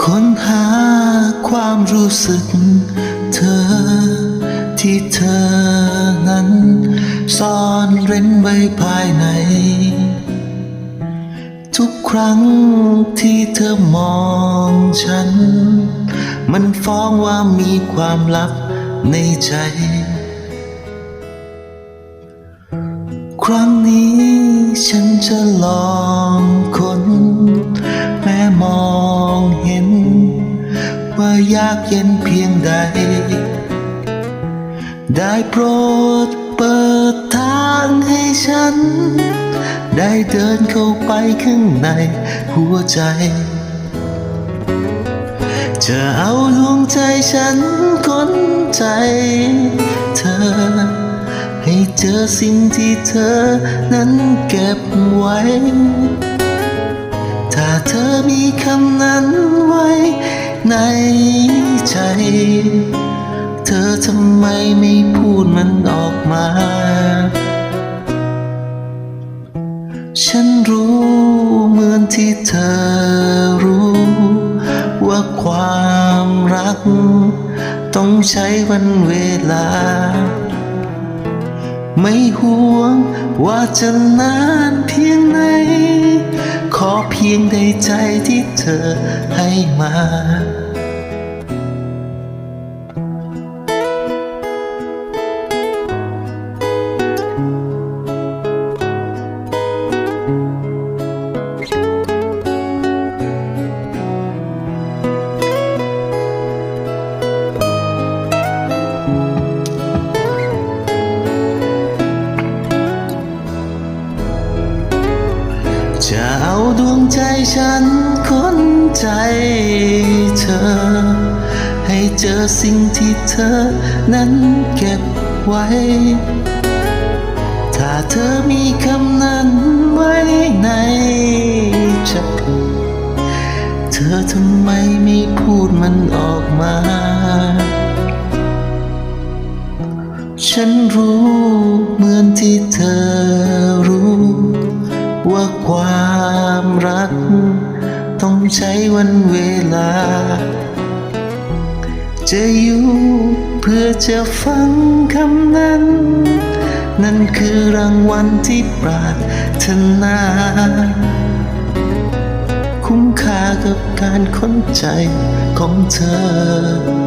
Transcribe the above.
ค้นหาความรู้สึกเธอ ที่เธอนั้น ซ่อนเร้นไว้ภายใน ทุกครั้งที่เธอมองฉัน มันฟ้องว่ามีความลับในใจ ครั้งนี้ฉันจะลองคน ว่ายากเย็นเพียงใด ได้โปรดเปิดทางให้ฉัน ได้เดินเข้าไปข้างในหัวใจ จะเอาดวงใจฉันคนใจเธอ ให้เจอสิ่งที่เธอนั้นเก็บไว้ ถ้าเธอมีคำนั้นไว้ ในใจ เธอทำไมไม่พูดมันออกมา ฉันรู้เหมือนที่เธอรู้ ว่าความรัก ต้องใช้วันเวลา ไม่ห่วงว่าจะนานเพียงไหน ขอเพียงได้ใจที่เธอให้มา ใจฉันคนใจเธอ ให้เจอสิ่งที่เธอนั้นเก็บไว้ ถ้าเธอมีคำนั้นไว้ในใจเธอทำไมไม่พูดมันออกมา ฉันรู้เหมือนที่เธอรู้ว่าความ ใช้วันเวลา จะอยู่เพื่อจะฟังคำนั้น นั่นคือรางวัลที่ปรารถนา คุ้มค่ากับการค้นใจของเธอ